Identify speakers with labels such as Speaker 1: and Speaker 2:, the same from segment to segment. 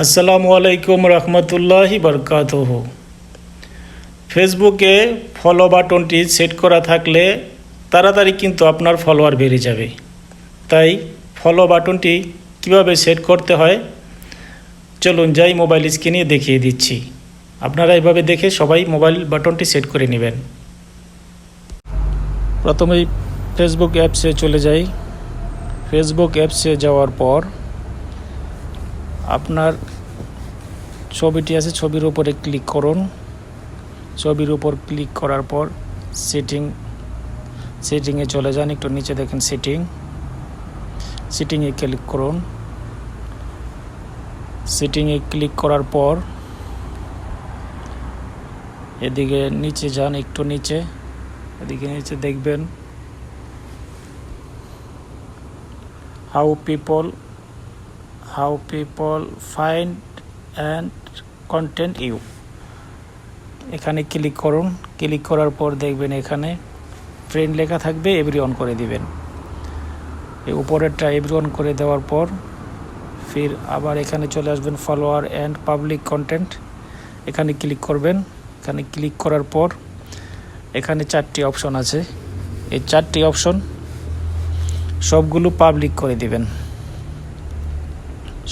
Speaker 1: আসসালামু আলাইকুম রহমতুল্লাহি বরকাতহ। ফেসবুকে ফলো বাটনটি সেট করা থাকলে তাড়াতাড়ি কিন্তু আপনার ফলোয়ার বেড়ে যাবে। তাই ফলো বাটনটি কীভাবে সেট করতে হয়? চলুন যাই মোবাইল স্ক্রিনে দেখিয়ে দিচ্ছি। আপনারা এভাবে দেখে সবাই মোবাইল বাটনটি সেট করে নেবেন। প্রথমেই ফেসবুক অ্যাপসে চলে যাই। ফেসবুক অ্যাপসে যাওয়ার পর আপনার ছবিটি আছে, ছবির উপরে ক্লিক করুন। ছবির উপর ক্লিক করার পর সেটিং সেটিংয়ে চলে যান, একটু নিচে দেখেন সেটিং সেটিংয়ে ক্লিক করুন। সেটিংয়ে ক্লিক করার পর এদিকে নিচে যান, একটু নিচে। এদিকে নিচে দেখবেন how people how people find and content you এখানে ক্লিক করুন। ক্লিক করার পর দেখবেন এখানে ফ্রেন্ড লেখা থাকবে এভরি অন করে দিবেন। এই উপরেরটা এভরি অন করে দেওয়ার পর ফির আবার এখানে চলে আসবেন ফলোয়ার অ্যান্ড পাবলিক কন্টেন্ট এখানে ক্লিক করবেন। এখানে ক্লিক করার পর এখানে চারটি অপশন আছে। এই চারটি অপশন সবগুলো পাবলিক করে দিবেন।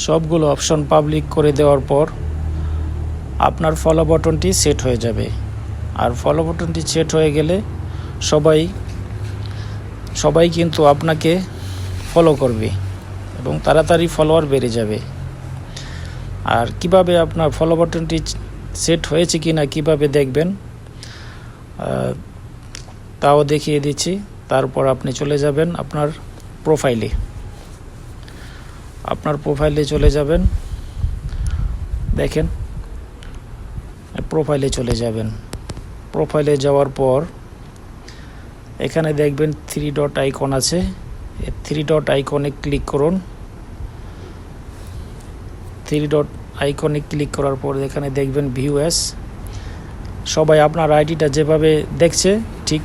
Speaker 1: সবগুলো অপশন পাবলিক করে দেওয়ার পর আপনার ফলো বাটনটি সেট হয়ে যাবে। আর ফলো বাটনটি সেট হয়ে গেলে সবাই সবাই কিন্তু আপনাকে ফলো করবে এবং তাড়াতাড়ি ফলোয়ার বেড়ে যাবে। আর কীভাবে আপনার ফলো বাটনটি সেট হয়েছে কি না কীভাবে দেখবেন তাও দেখিয়ে দিচ্ছি। তারপর আপনি চলে যাবেন আপনার প্রোফাইলে আপনার প্রোফাইলে চলে যাবেন। দেখেন প্রোফাইলে চলে যাবেন। প্রোফাইলে যাওয়ার পর, এখানে দেখবেন থ্রি ডট আইকন আছে। থ্রি ডট আইকনে ক্লিক করুন। থ্রি ডট আইকনে ক্লিক করার পর এখানে দেখবেন ভিউ এস সবাই আপনার আইডিটা যেভাবে দেখছে, ঠিক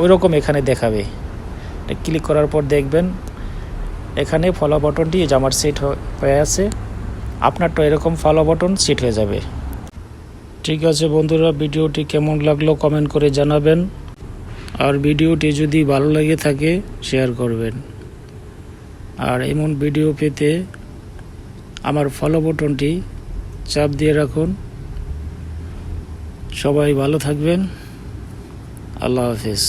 Speaker 1: ওই রকম এখানে দেখাবে। ক্লিক করার পর দেখবেন এখানে ফলো বাটনটি আমার সেট হয়ে আছে। আপনারটা এরকম ফলো বটন সেট হয়ে যাবে। ঠিক আছে বন্ধুরা, ভিডিওটি কেমন লাগল কমেন্ট করে জানাবেন। আর ভিডিওটি যদি ভালো লেগে থাকে শেয়ার করবেন। আর এমন ভিডিও পেতে আমার ফলো বটনটি চাপ দিয়ে রাখুন। সবাই ভালো থাকবেন। আল্লাহ হাফিজ।